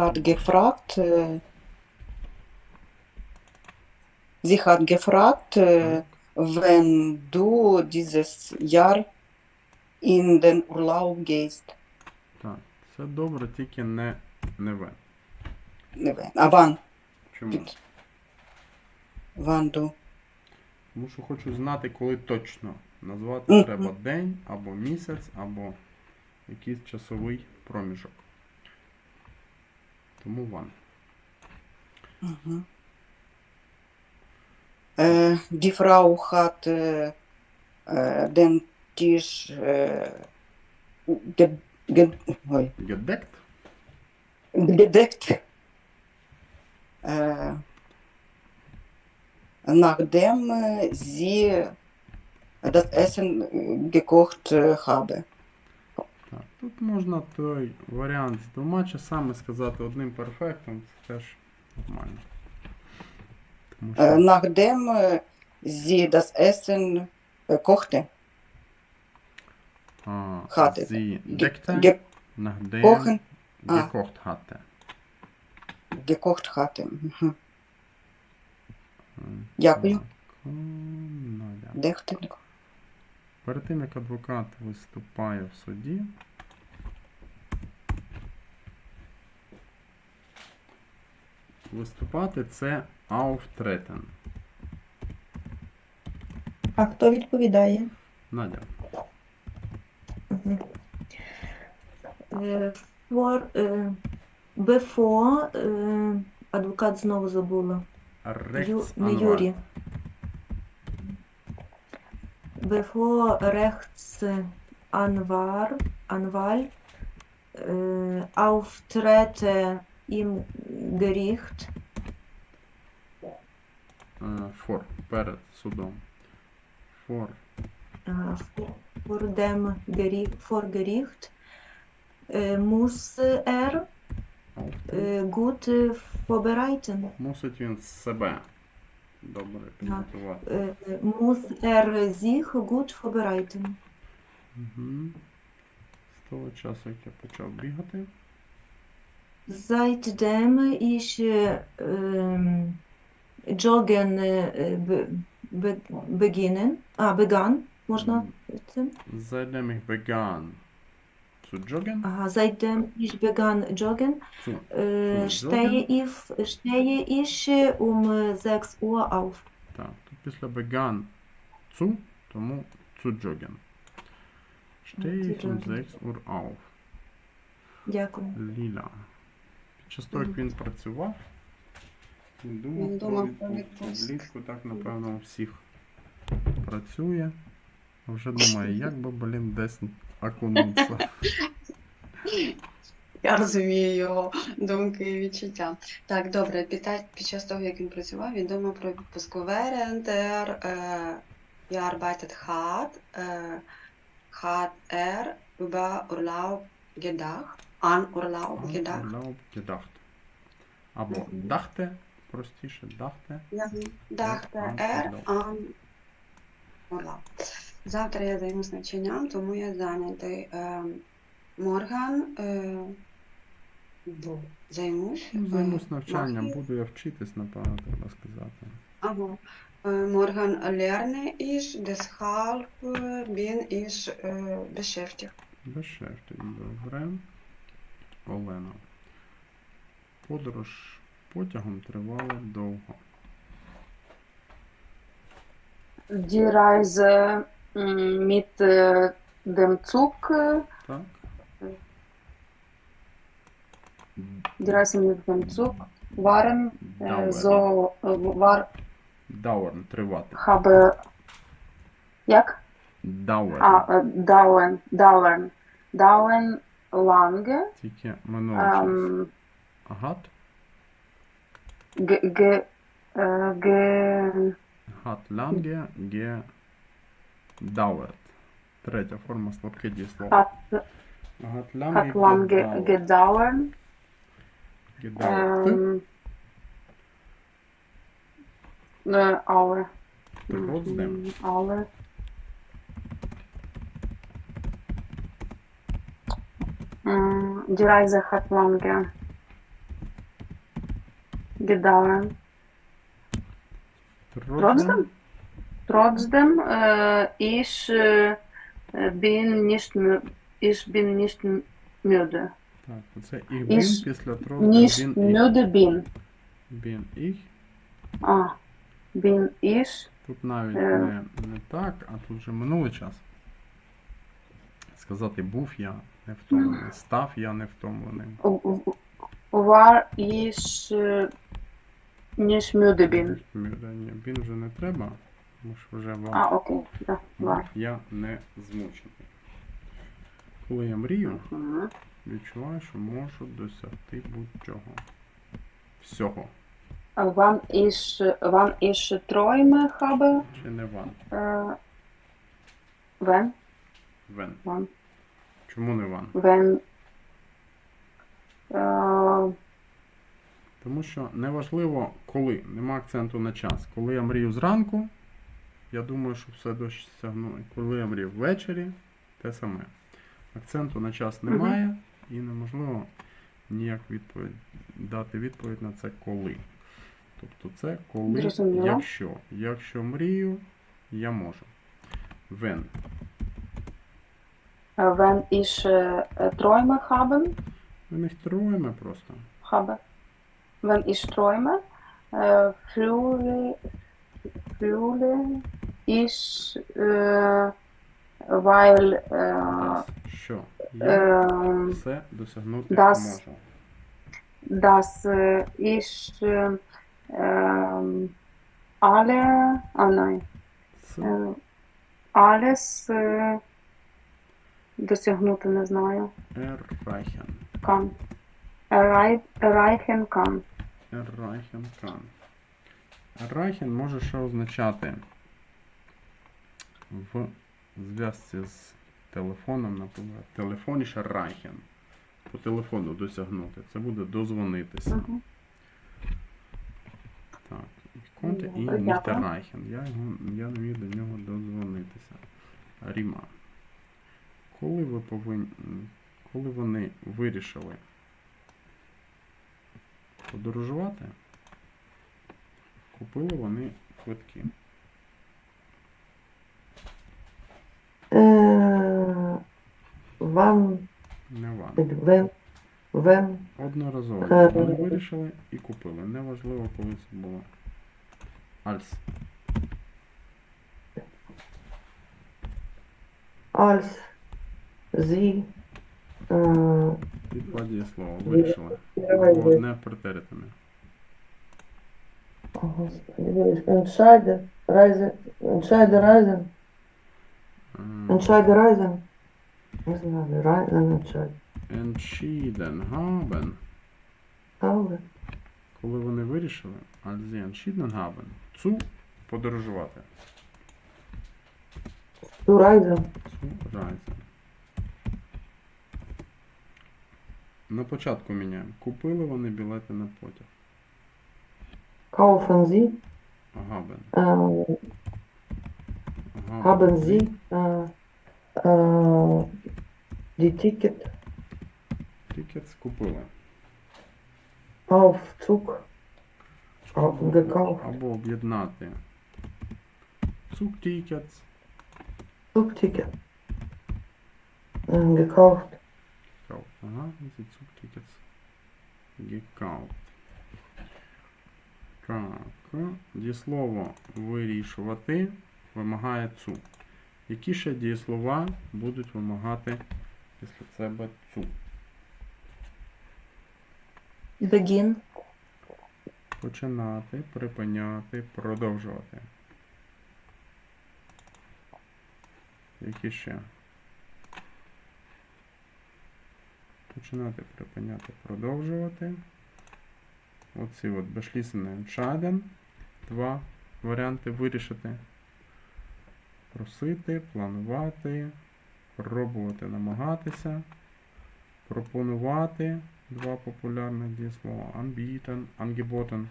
hat gefragt, äh, sie hat gefragt, äh, wenn du dieses Jahr in den Urlaub gehst. Так, це добре, тільки не, не ви. Не ви- А wann? Чому? Wann du? Тому що хочу знати, коли точно. Назвати треба день, або місяць, або якийсь часовий проміжок. Тому. Mhm. Äh, die Frau hat äh, äh, den Tisch äh, ge ge oi, Gedeckt? gedeckt, äh, nachdem äh, sie das Essen äh, gekocht äh, habe. Тут можна той варіант з двома часами сказати одним перфектом, це теж нормально. Тому Äh, що nachdem äh, sie das Essen äh, kochte, а, hatte. ge нагдем, kochen, gekocht. Mhm. Дякую. Дехто. Перед тим, як адвокат виступає в суді, виступати це auftreten. А хто відповідає? Надя. Е, For, е, before, е, адвокат знову забула. Ю, не Юрі. Bevor rechts Anwar, Anwal auftrete im Gericht, For. Перед судом. For. äh, vor, dem Gericht, vor Gericht äh, muss er äh, gut äh, vorbereiten. Мусить він себе добре підготувати. Äh, muss er sich gut vorbereiten. Угу. З того часу, як я почав бігати. Seitdem ich äh, ähm, joggen äh, be, be, beginnen, ah, begann, можна Мгм. це? Seitdem ich begann zu joggen, Ага, seitdem ich begann joggen, zu, äh, Zu stehe, joggen? ich, stehe ich äh, um äh, 6 Uhr auf. так, тут після begann zu, тому zu joggen. Stehe zu ich um joggen. 6 Uhr auf. Дякую. Ліля. Під час того, як він працював, він думав про відпустку. Влітку так, напевно, у всіх працює. А Вже думає, як би, блін, десь окунутися. Я розумію його думки і відчуття. Так, добре, під, час того, як він працював, він думав про відпустку. Während er äh, gearbeitet hat, äh, hat er über Urlaub an gedacht. Urlaub gedacht. Або дахте, простіше, дахте. Ja, dachte er an Urlaub. Завтра я займусь навчанням, тому я зайнятий. Е, Морган е, бу- займусь. Ну, е, Займусь навчанням, буду я вчитись, напевно, треба сказати. Ага. Lerne ich, deshalb äh, bin ich äh, beschäftigt. Beschäftigt. Добре. Олена. Подорож потягом тривала довго. Die Reise mm, mit äh, dem Zug, äh, Так? die Reise mit dem Zug waren äh, so, äh, war, Dauern, тривати. habe, jak? Dauern. Ah, äh, dauern, dauern, dauern lange, Тільки минулий час. ähm, Агат. ge, ge, äh, ge, Hat lange gedauert. Третя форма слабке дієслово. hat, Hat lange hat lange gedauert. gedauert, Gedauert. ähm, äh, alle, Trotzdem. mm, Mm, hat lange Gedauern. Trotzdem? Trotzdem, äh, ich äh, bin nicht ich bin nicht müde. Так, оце ich Ich bin після тротздем Nicht bin ich. müde bin. Bin ich. А, bin ich. Тут навіть Е. не, не так, а тут вже минулий час. Сказати був я не втомлений, став я не втомленим. War ich nicht müde bin. Мюда, Ні, він вже не треба, тому що вже вам. А, окей, да, war. Я не змучений. Коли я мрію, відчуваю, що можу досягти будь-чого. Всього. Wann ich, wann ich Träume habe, Чи не ван? äh, wenn, Вен. wann, Чому не ван? wenn, äh, Тому що неважливо коли, нема акценту на час. Коли я мрію зранку, я думаю, що все досягну. Коли я мрію ввечері, те саме. Акценту на час немає і неможливо ніяк відповідь, дати відповідь на це коли. Тобто це коли, Зрозуміло. якщо. Якщо мрію, я можу. When. äh, wenn ich äh, Träume haben, Ми не троємо просто. habe, wenn ich träume, äh, fühle, fühle ich, äh, weil äh, Що? Я äh, все досягнути das- можу. dass äh, ich äh, ähm, alle, ah nein, С äh, alles äh, досягнути не знаю, erreichen. kann, errei- erreichen kann. Erreichen kann. Erreichen може ще означати в зв'язці з телефоном, наприклад, телефоніш erreichen. По телефону досягнути. Це буде дозвонитися. Так. Nicht дякую. erreichen. Я, його, я не міг до нього дозвонитися. Ріма. Коли ви повинні. Коли вони вирішили подорожувати, купили вони квитки. Е, Вам, Не вам. вем, вем, Одноразово. Е, Вони вирішили і купили. Неважливо, коли це було. Альс. als, е, Відкладі слово. Вирішили. Одне претеритиме. о, Господи, виріш, entscheide, reise, entscheide reisen, Ем, entscheide reisen. Не знаю, reisen, entscheide. Entschieden haben. Але, Коли вони вирішили, als sie entschieden haben, цу подорожувати. zu reisen, Цу reisen. На початку міняємо. Купили вони білети на потяг. kaufen sie, Haben. е, Haben, sie, е, е, die Ticket Tickets купили. auf Zug au- gekauft, Або об'єднати. Zugtickets. Zugticket е, gekauft, Gekauft. Ага, ці Zugtickets. Gekauft. Так. Дієслово вирішувати вимагає цу. Які ще дієслова будуть вимагати після себе цу? Begin, Починати, припиняти, продовжувати. Які ще? Починати, припиняти, продовжувати. Оці от beschließene entscheiden. Два варіанти вирішити. Просити, планувати, пробувати, намагатися, пропонувати. Два популярних дієслова. Anbieten, angeboten,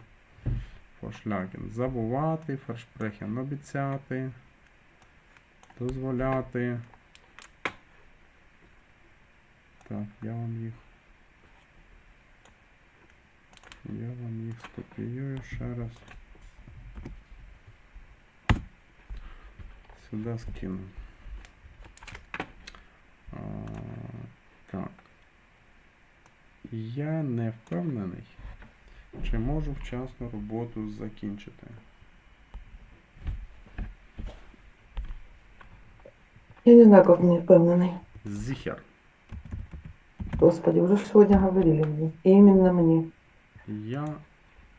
vorschlagen. Забувати, versprechen, обіцяти, дозволяти. Так, я вам їх. Я вам їх скопіюю ще раз. Сюди скину. А, так. Я не впевнений, чи можу вчасно роботу закінчити. Я не знаю, как мне впевнений. Зіхер. Господи, уже сегодня говорили мне. И именно мне. Я,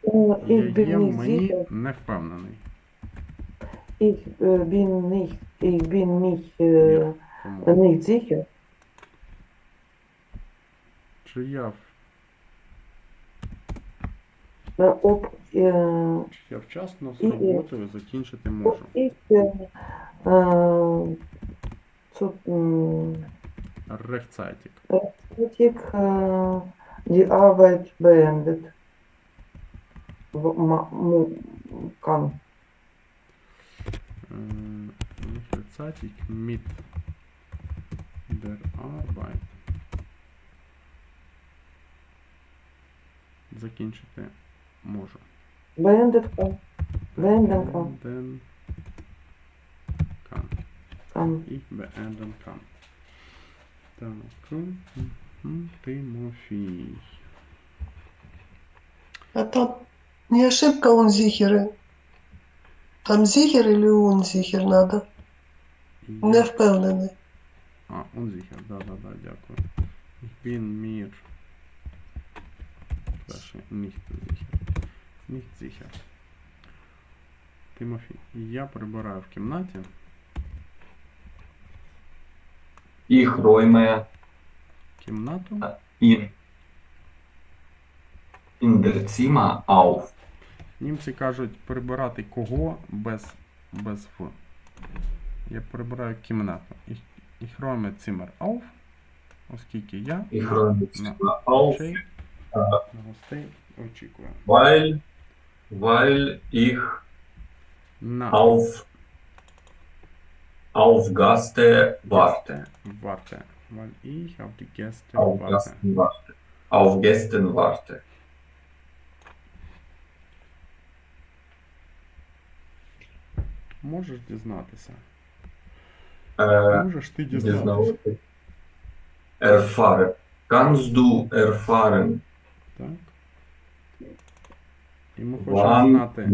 Äh, я є мені sicher. не впевнений. Ich äh, bin nicht, ich bin mich äh, Тому. sicher. Чи я, в- äh, Ob, äh, чи я вчасно з І- і- роботою закінчити можу? ich äh, äh, zu, mh, Рехцайтік. Rechtzeitig äh, die Arbeit beendet kann. Äh, rechtzeitig mit der Arbeit закінчити можу. Beendet kann. Beenden kann. Beenden kann. kann. Ich beenden kann. Так. Мгм, Тимофій. А там не ошибка унзихеры. Там зихер или унзихер надо? Не Я- впевнений. А, unsicher, да, да, да, дякую. Ich bin mir Перше, nicht sicher. Nicht sicher. Тимофій, я прибираю в кімнаті. Ich räume Кімнату. in der auf. Німці кажуть прибирати кого без, без в. Я прибираю кімнату. Ich, räume Zimmer auf, оскільки я Ich на- räume Zimmer auf, на гостей очікую. weil, weil ich На auf, auf warte. Warte. Weil ich auf die Gäste Auf warte. Gästen warte. Auf Gästen warte. Можеш дізнатися? Äh, Можеш ти дізнатися? Erfahren. Kannst du erfahren, Так. І ми хочемо wann, знати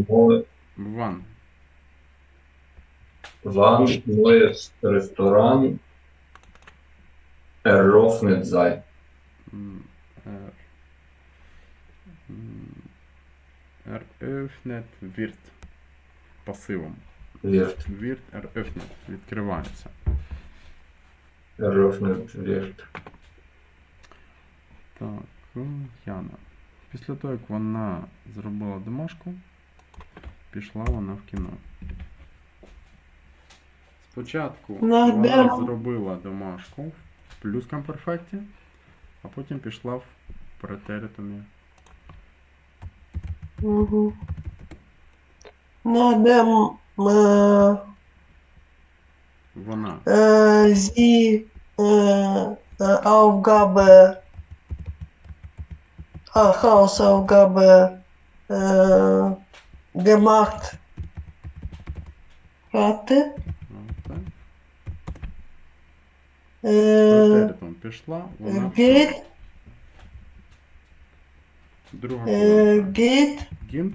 ван. wann neues Restaurant eröffnet sei? Er, eröffnet wird. Пасивом. Wird. Wird eröffnet. Відкривається. Eröffnet wird. Так, Яна. Після того, як вона зробила домашку, пішла вона в кіно. Спочатку вона зробила домашку в плюскомперфекті, а потім пішла в претеритумі. Угу. Надо äh, Вона sie äh, äh, Aufgabe, ah, Hausaufgabe äh, gemacht hatte. ну, так, Äh, претеритум пішла, вона geht, друга äh, колонка. geht, Гінг,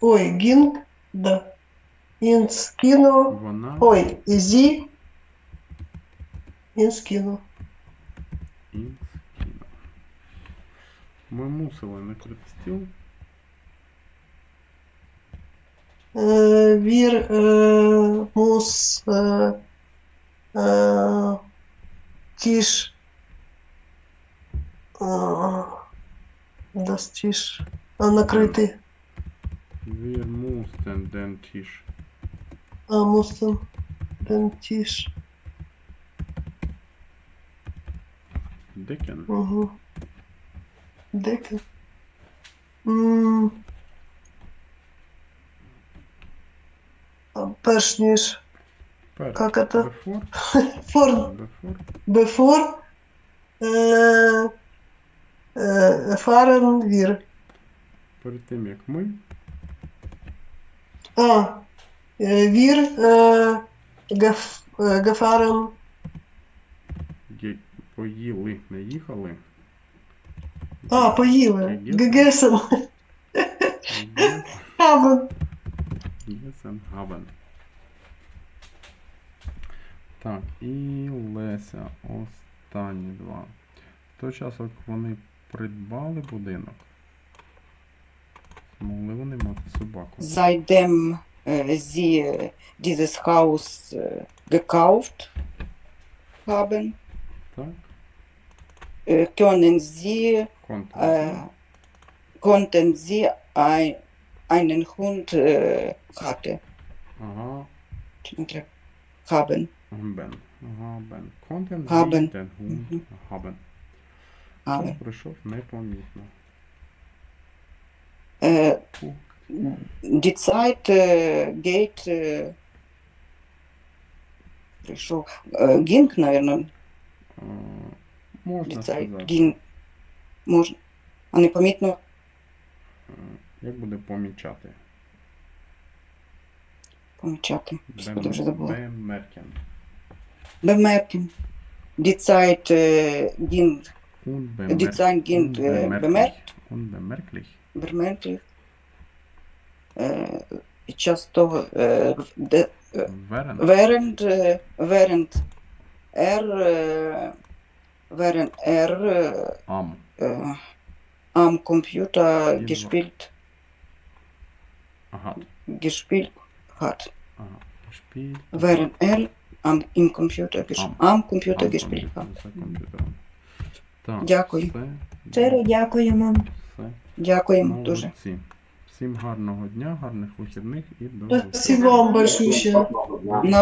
ой, ging, да, ins Kino, вона ой, sie ins Kino. ін кіно. Ми мусили накрити стіл. Äh, wir äh, muss äh, äh, Tisch äh, das Tisch äh, накрытый Wir mussten den Tisch äh, mussten den Tisch decken. mhm. decken. М, а Перш ніж. Как это Before, for before, äh, äh, fahren wir Перед тим як ми. А, äh, äh, gef äh, gefahren ге- Поїли, не їхали. А, поїли. Gegessen. Gegessen Ге- haben. Gegessen haben. Так, і Леся. Останні два. В той час, як вони придбали будинок, змогли вони мати собаку. Äh, sie dieses Haus äh, gekauft haben, Так? äh, können sie, äh, konnten sie ein, einen Hund äh, hatte, Ага. haben. Ага, Бен. Контент Haben. haben. haben. Час пройшов непомітно. Фу. die Zeit äh, geht, äh, äh, ging, наверное, Е, Можна die Zeit сказати. ging, можно, а непомітно Е, Як буде помічати? помічати. Господи, вже забула. Бемеркен. Bemerken. Die Zeit äh, ging, die Unbemerkt. Zeit ging äh, bemerkt, Unbemerklich. bemerklich. Äh, під час того, е, де, Während. während, äh, während er, äh, während er äh, Am. äh, am Computer Genau. gespielt, Ага. gespielt hat. Ага. Spiel. Während er am, im Computer, ges Am. am Computer gespielt комп'ютером. Так, Дякую. все. Щиро дякуємо. Все. Дякуємо дуже. Молодці. Всім гарного дня, гарних вихідних і до Спасибо вам большое. На